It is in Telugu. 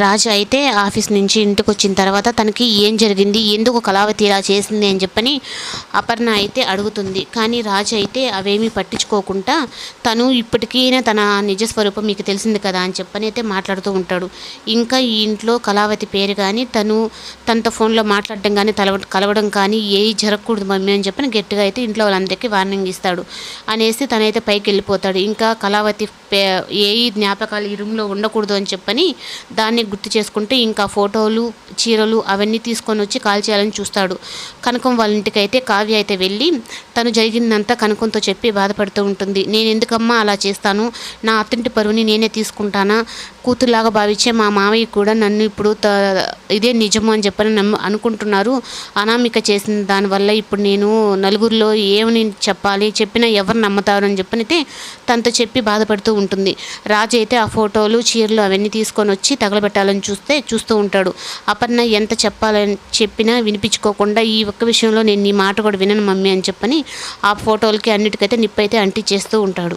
రాజు అయితే ఆఫీస్ నుంచి ఇంటికి వచ్చిన తర్వాత తనకి ఏం జరిగింది ఎందుకు కళావతి ఇలా చేసింది అని చెప్పని అపర్ణ అయితే అడుగుతుంది. కానీ రాజు అయితే అవేమీ పట్టించుకోకుండా తను ఇప్పటికైనా తన నిజ స్వరూపం మీకు తెలిసింది కదా అని చెప్పని అయితే మాట్లాడుతూ ఉంటాడు. ఇంకా ఈ ఇంట్లో కళావతి పేరు కానీ తను తనతో ఫోన్లో మాట్లాడడం కానీ తలవ కలవడం కానీ ఏ జరగకూడదు మమ్మీ అని చెప్పని గట్టిగా అయితే ఇంట్లో వాళ్ళందరికీ వార్నింగ్ ఇస్తాడు. అనేసి తనైతే పైకి వెళ్ళిపోతాడు. ఇంకా కళావతి పే ఏ జ్ఞాపకాలు ఈ రూమ్లో ఉండకూడదు అని చెప్పని దాన్ని గుర్తు చేసుకుంటే ఇంకా ఫోటోలు చీరలు అవన్నీ తీసుకొని వచ్చి కాల్ చేయాలని చూస్తాడు. కనకం వాళ్ళ ఇంటికి అయితే కావ్య అయితే వెళ్ళి తను జరిగిందంతా కనకంతో చెప్పి బాధపడుతూ ఉంటుంది. నేను ఎందుకమ్మా అలా చేస్తాను? నా అత్తింటి పరువుని నేనే తీసుకుంటానా? కూతురులాగా భావించే మా మామయ్య కూడా నన్ను ఇప్పుడు త- ఇదే నిజము అని చెప్పని నమ్ము అనుకుంటున్నారు. అనామిక చేసిన దానివల్ల ఇప్పుడు నేను నలుగురిలో ఏమని చెప్పాలి? చెప్పినా ఎవరు నమ్ముతారు? అని చెప్పనైతే తనతో చెప్పి బాధపడుతూ ఉంటుంది. రాజు అయితే ఆ ఫోటోలు చీరలు అవన్నీ తీసుకొని వచ్చి పట్టాలని చూస్తే చూస్తూ ఉంటాడు. అపర్ణ ఎంత చెప్పాలని చెప్పినా వినిపించుకోకుండా ఈ ఒక్క విషయంలో నేను నీ మాట కూడా వినను మమ్మీ అని చెప్పని ఆ ఫోటోలకి అన్నిటికైతే నిప్పైతే అంటించేస్తూ ఉంటాడు.